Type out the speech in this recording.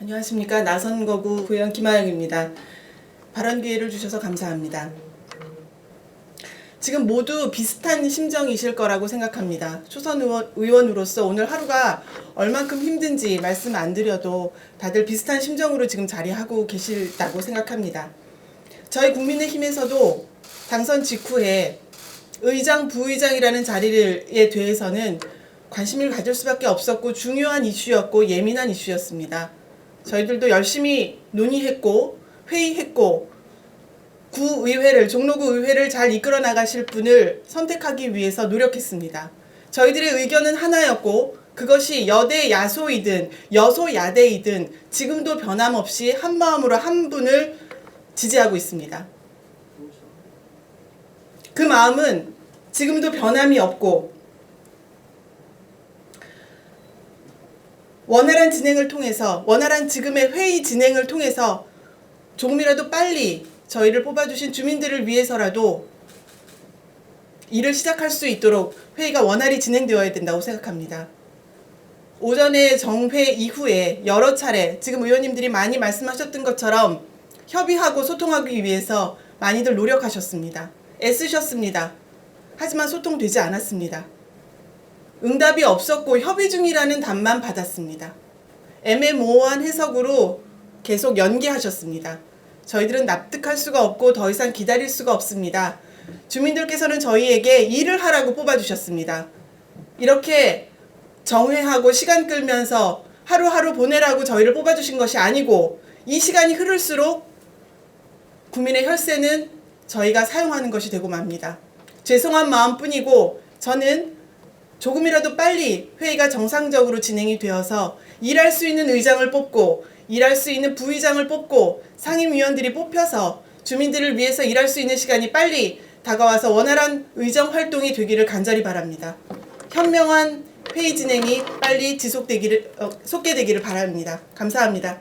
안녕하십니까 나선거구 구의원 김하영입니다. 발언 기회를 주셔서 감사합니다. 지금 모두 비슷한 심정이실 거라고 생각합니다. 초선 의원, 의원으로서 오늘 하루가 얼만큼 힘든지 말씀 안 드려도 다들 비슷한 심정으로 지금 자리하고 계시다고 생각합니다. 저희 국민의힘에서도 당선 직후에 의장, 부의장이라는 자리에 대해서는 관심을 가질 수밖에 없었고 중요한 이슈였고 예민한 이슈였습니다. 저희들도 열심히 논의했고 회의했고 구의회를 종로구 의회를 잘 이끌어 나가실 분을 선택하기 위해서 노력했습니다. 저희들의 의견은 하나였고 그것이 여대 야소이든 여소 야대이든 지금도 변함없이 한 마음으로 한 분을 지지하고 있습니다. 그 마음은 지금도 변함이 없고 원활한 진행을 통해서 원활한 지금의 회의 진행을 통해서 조금이라도 빨리 저희를 뽑아주신 주민들을 위해서라도 일을 시작할 수 있도록 회의가 원활히 진행되어야 된다고 생각합니다. 오전에 정회 이후에 여러 차례 지금 의원님들이 많이 말씀하셨던 것처럼 협의하고 소통하기 위해서 많이들 노력하셨습니다. 애쓰셨습니다. 하지만 소통되지 않았습니다. 응답이 없었고 협의 중이라는 답만 받았습니다. 애매모호한 해석으로 계속 연기하셨습니다. 저희들은 납득할 수가 없고 더 이상 기다릴 수가 없습니다. 주민들께서는 저희에게 일을 하라고 뽑아주셨습니다. 이렇게 정회하고 시간 끌면서 하루하루 보내라고 저희를 뽑아주신 것이 아니고 이 시간이 흐를수록 국민의 혈세는 저희가 사용하는 것이 되고 맙니다. 죄송한 마음뿐이고 저는 조금이라도 빨리 회의가 정상적으로 진행이 되어서 일할 수 있는 의장을 뽑고 일할 수 있는 부의장을 뽑고 상임위원들이 뽑혀서 주민들을 위해서 일할 수 있는 시간이 빨리 다가와서 원활한 의정 활동이 되기를 간절히 바랍니다. 현명한 회의 진행이 빨리 지속되기를 어, 속개되기를 바랍니다. 감사합니다.